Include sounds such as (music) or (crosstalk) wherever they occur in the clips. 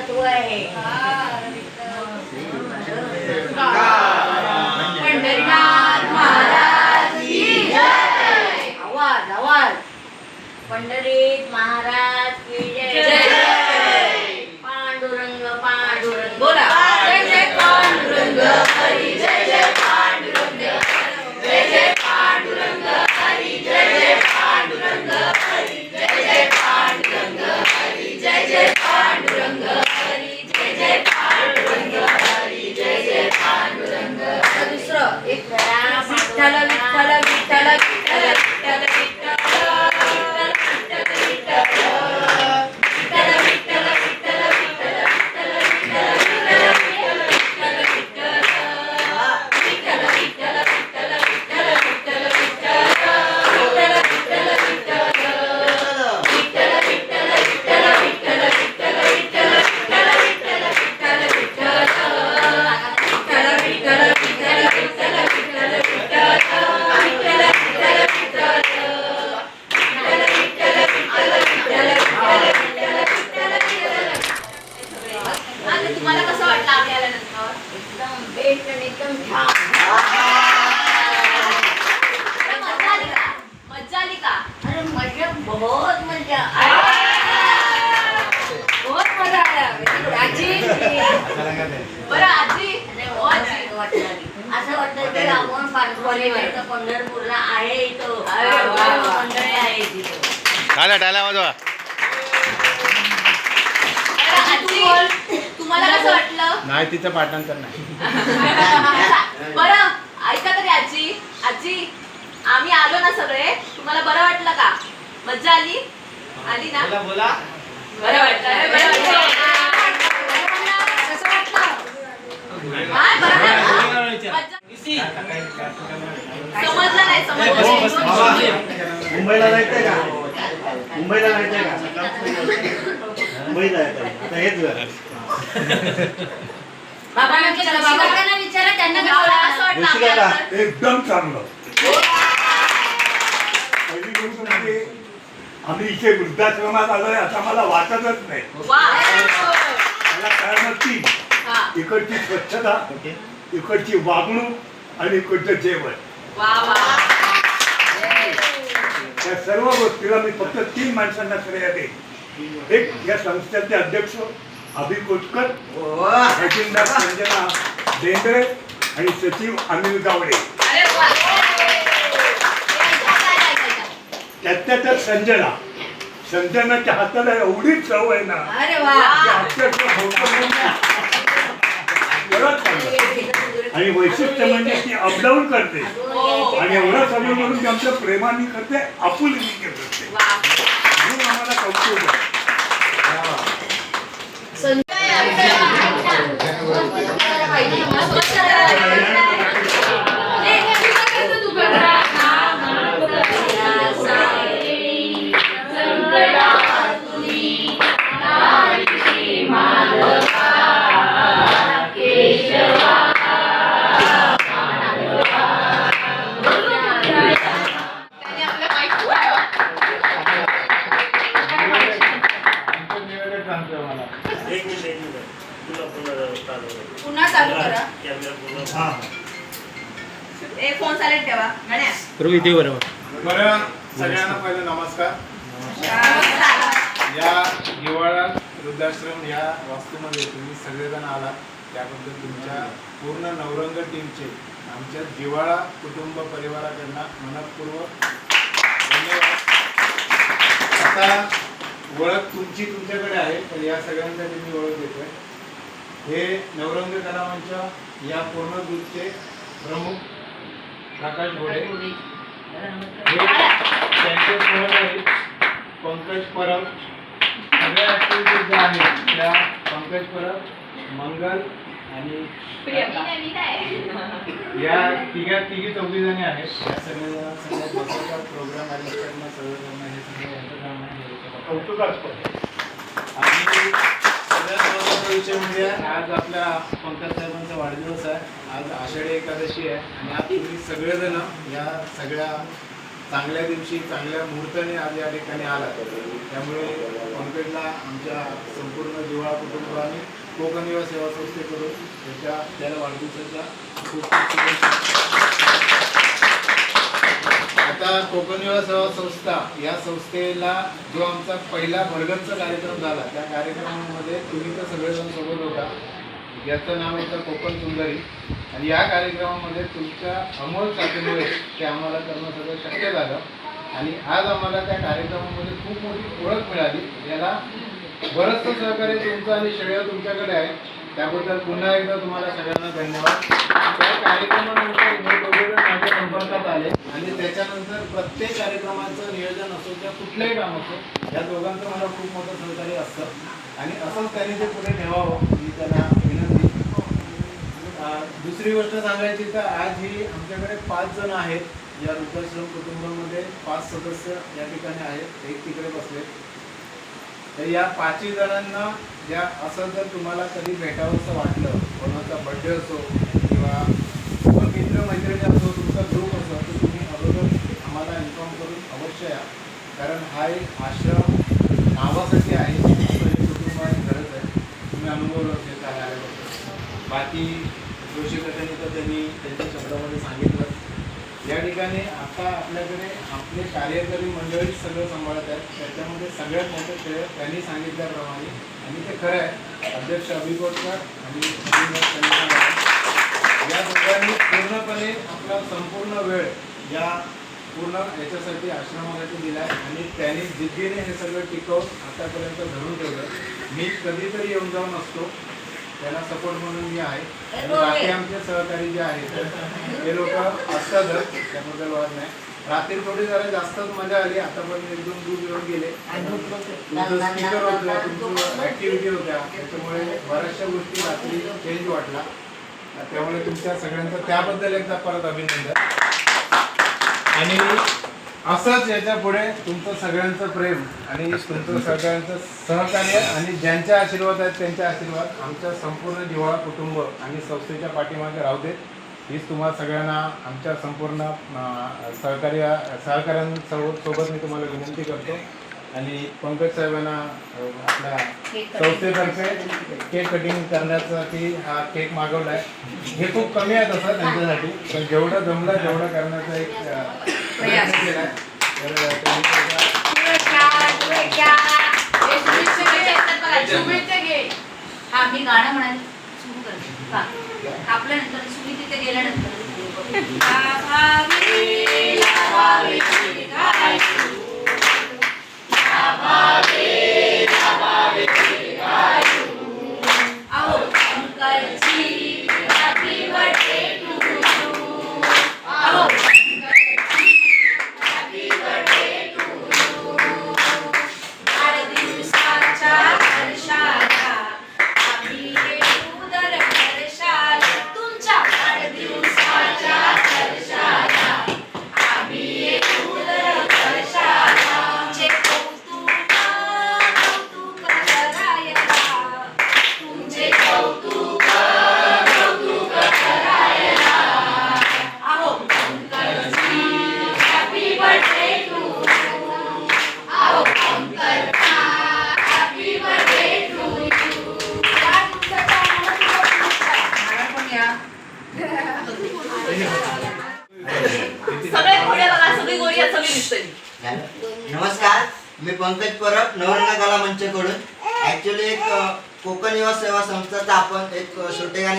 तत्व आहे पंढरीनाथ महाराज की जय. आवाज आवाज. पंढरीत महाराज. पांडुरंग पांडुरंग. बोला. तुम्हाला कसं वाटलं आम्ही आल्यानंतर एकदम बेस्ट आणि एकदम छान मजा आली का? मजा आली का? अरे मजा बहुत मजा बहुत मजा आला. आजी. बरं आजी. हो आजी. असं वाटतं की आपण पाणकोली पंढरपूरला आहे इथं. मंडळी आहे तिथं टाळ्या टाळ्या वाजवा. बरं, आजी. तुम्हाला कसं वाटलं? नाही तिचं पाठांतर नाही. (laughs) बरं ऐका तरी आजी. आजी आम्ही आलो ना सगळे. तुम्हाला बरं वाटलं का? मज्जा आली? आली ना? बोला बरं वाटलं. बरं वाटलं. कसं वाटलं. बरं वाटलं? मज्जा- समजलं नाही समजलं मुंबईला जायचंय का? मुंबईला जायचंय का? मुंबईला जायचंय. आता हेच घर बाबांना विचारा बाबांना विचारा त्यांना? असं वाटलं एकदम चांगलं. पहिली गोष्ट म्हणजे आम्ही इथे वृद्धाश्रमात आलोय असं मला वाटतच नाही. मला कारण ती हा. इकडची स्वच्छता इकडची वागणूक आणि इकडचं जेवण. वा. या सर्व गोष्टीला मी फक्त तीन माणसांना श्रेय देईन. एक या संस्थेचे अध्यक्ष अभि कोटकर खजिनदार संजना बेंद्रे आणि सचिव अनिल गावडे. त्यातल्या त्यात संजना। संजनाच्या हाताला एवढी चव आहे ना की. आणि वैशिष्ट्य म्हणजे ती अपडाऊन करते. आणि एवढं सगळं म्हणून ती आमच्या प्रेमाने करते आपुलकी करते. वा. म्हणून आम्हाला कौतुक आहे. गण्या इथे बरोबर. बरं सगळ्यांना पहिलं नमस्कार. या हिवाळा वृद्धाश्रम या वास्तूमध्ये तुम्ही सगळेजण आलात. त्याबद्दल तुमच्या पूर्ण नवरंग टीमचे आमच्या जिवाळा कुटुंब परिवाराकडनं मनपूर्वक धन्यवाद. आता ओळख तुमची तुमच्याकडे आहे तर या सगळ्यांसाठी मी ओळख देतोय. हे नवरंग कला मंच या पूर्ण ग्रुपचे प्रमुख प्रकाश घोडे. त्यांचे सहकारी पंकज परब सगळ्या ऍक्टिव्हिटीज ज्या आहेत त्या पंकज परब मंगल आणि या तिघ्या तिघी चौघी जणी आहेत. या सगळ्या सगळ्या बसायचा प्रोग्राम अरेंज करणं सगळं करणं हे सगळं यांचं काम आहे. कौतुकास्पद. आणि विषय म्हणजे आज आपल्या पंकज साहेबांचा वाढदिवस आहे. आज आषाढी एकादशी आहे आणि आज तुम्ही सगळेजण या सगळ्या चांगल्या दिवशी चांगल्या मुहूर्ताने आज या ठिकाणी आला त्यामुळे पंकजला आमच्या संपूर्ण जिव्हाळा कुटुंबाने कोकण युवा सेवा संस्थेकडून त्याच्या त्याला वाढदिवसाच्या खूप खूप शुभेच्छा. आता कोकण युवा सेवा संस्था या संस्थेला जो आमचा पहिला भरगतचा कार्यक्रम झाला त्या कार्यक्रमामध्ये तुम्ही तर सगळेजण सोबत होता. याचं नाव होतं कोकण सुंदरी. आणि या कार्यक्रमामध्ये तुमच्या अमोल साथीमुळे ते आम्हाला करणं सगळं शक्य झालं. आणि आज आम्हाला त्या कार्यक्रमामध्ये खूप मोठी ओळख मिळाली. याला बरंचसं सहकार्य तुमचं आणि श्रेय तुमच्याकडे आहे. त्याबद्दल पुन्हा एकदा तुम्हाला सगळ्यांना धन्यवाद. त्या कार्यक्रमानंतर संपर्कात आले आणि त्याच्यानंतर प्रत्येक कार्यक्रमाचं नियोजन असो किंवा कुठलंही काम असो या दोघांचं मला खूप मोठं सहकार्य असतं. आणि असंच त्यांनी ते पुढे ठेवावं मी त्यांना विनंती. दुसरी गोष्ट सांगायची तर आज ही आमच्याकडे पाच जण आहेत. या वृद्धाश्रम कुटुंबामध्ये पाच सदस्य या ठिकाणी आहेत. एक तिकडे बसले. तर या पाचही जणांना ज्या असं जर तुम्हाला कधी भेटावं असं वाटलं कोणाचा बड्डे असो किंवा मित्र मैत्रिणी असो तुमचा ग्रुप असो तर तुम्ही अगोदर आम्हाला इन्फॉर्म करून अवश्य या. कारण हा एक आश्रम नावासाठी आहे असं गरज आहे खरंच आहे. तुम्ही अनुभवलं असेल काय आल्याबद्दल. बाकी जोशी गटाने तर त्यांनी त्यांच्या शब्दामध्ये सांगितलं. या ठिकाणी आता आपल्याकडे आपले कार्यकारी मंडळी सगळं सांभाळत आहेत. त्याच्यामध्ये सगळ्यात मोठं श्रेय त्यांनी सांगितल्याप्रमाणे आणि ते खरं आहे. अध्यक्ष अभिकोटकर आणि या दोघांनी पूर्णपणे आपला संपूर्ण वेळ या पूर्ण याच्यासाठी आश्रमासाठी दिला आहे आणि त्यांनी जिद्दीने हे सगळं टिकवून आतापर्यंत धरून ठेवलं. मी कधीतरी येऊन जाऊन असतो. त्याला सपोर्ट म्हणून मी आहे. आणि बाकी आमचे सहकारी जे आहेत ते लोक असतातच. त्याबद्दल वाद नाही. रात्री थोडी जरा जास्तच मजा आली. आतापर्यंत एक दोन दूर येऊन गेले. तुमचं स्पीकर होतं तुमचं ऍक्टिव्हिटी होत्या. त्याच्यामुळे बऱ्याचशा गोष्टी रात्री चेंज वाटला त्यामुळे तुमच्या सगळ्यांचं त्याबद्दल एकदा परत अभिनंदन. आणि असंच याच्यापुढे तुमचं सगळ्यांचं प्रेम आणि तुमचं सगळ्यांचं सहकार्य आणि ज्यांच्या आशीर्वाद आहेत त्यांच्या आशीर्वाद आमच्या संपूर्ण जिव्हाळा कुटुंब आणि संस्थेच्या पाठीमागे राहू देत. हीच तुम्हाला सगळ्यांना आमच्या संपूर्ण अं, सहकार्य सहकाऱ्यांसोबत मी तुम्हाला विनंती करतो. आणि पंकज साहेबांना आपल्या संस्थेतर्फे केक कटिंग करण्यासाठी हा केक मागवला आहे हे खूप कमी आहे तसं त्यांच्यासाठी पण जेवढं जमलं तेवढं करण्याचा एक प्रयत्न केला आहे हा गाणं म्हणाले. सुरू करते हा. सगळे बघा सगळी आहेत, सगळी नमस्कार मी पंकज परब नवरंग कला मंचकडून ऍक्च्युली एक अ, कोकण युवा सेवा संस्थाचा आपण एक अ,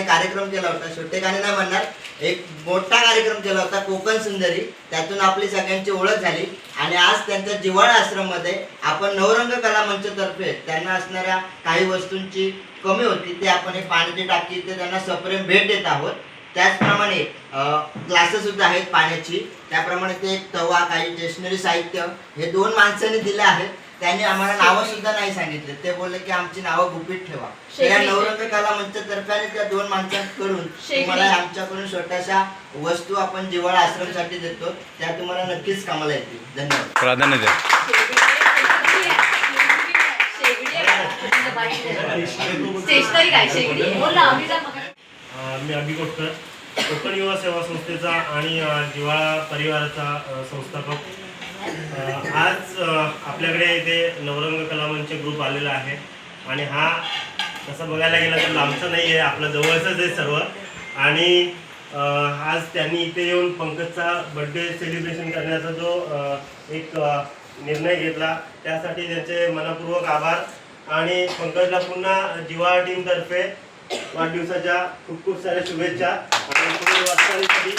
कार्यक्रम केला होता. छोटेखानी नाही म्हणणार एक मोठा कार्यक्रम केला होता कोकण सुंदरी. त्यातून आपली सगळ्यांची ओळख झाली. आणि आज त्यांच्या जिव्हाळा आश्रममध्ये आपण नवरंग कला मंचतर्फे त्यांना असणाऱ्या काही वस्तूंची कमी होती ते आपण एक पाण्याची टाकी ते त्यांना सप्रेम भेट देत आहोत. त्याचप्रमाणे ग्लासेससुद्धा आहेत पाण्याची. त्याप्रमाणे ते एक तवा काही स्टेशनरी साहित्य हे दोन माणसांनी दिले आहेत त्यांनी आम्हाला नावं सुद्धा नाही सांगितले. ते बोलले की आमची नावं गुपित ठेवा. तर या. नवरंग कला मंचतर्फे आणि त्या दोन माणसांकडून. तुम्हाला आमच्याकडून छोट्याशा वस्तू आपण जिवाळा आश्रमसाठी देतो. त्या तुम्हाला नक्कीच कामाला येतील. धन्यवाद. प्राधान्य द्या. मी अभिकोटकर कोकण युवा सेवा संस्थेचा आणि अ, जिव्हाळा परिवाराचा संस्थापक. आज आपल्याकडे इथे नवरंग कलामंच ग्रुप आलेला आहे. आणि हा तसं बघायला गेलं तर लांबचा नाही आहे आपलं जवळचंच आहे सर्व. आणि आज त्यांनी इथे येऊन पंकजचा बड्डे सेलिब्रेशन करण्याचा जो एक निर्णय घेतला त्यासाठी त्यांचे मनपूर्वक आभार. आणि पंकजला पुन्हा जिवा टीमतर्फे वाढदिवसाच्या खूप खूप साऱ्या शुभेच्छा. आणि वाटचालीसाठी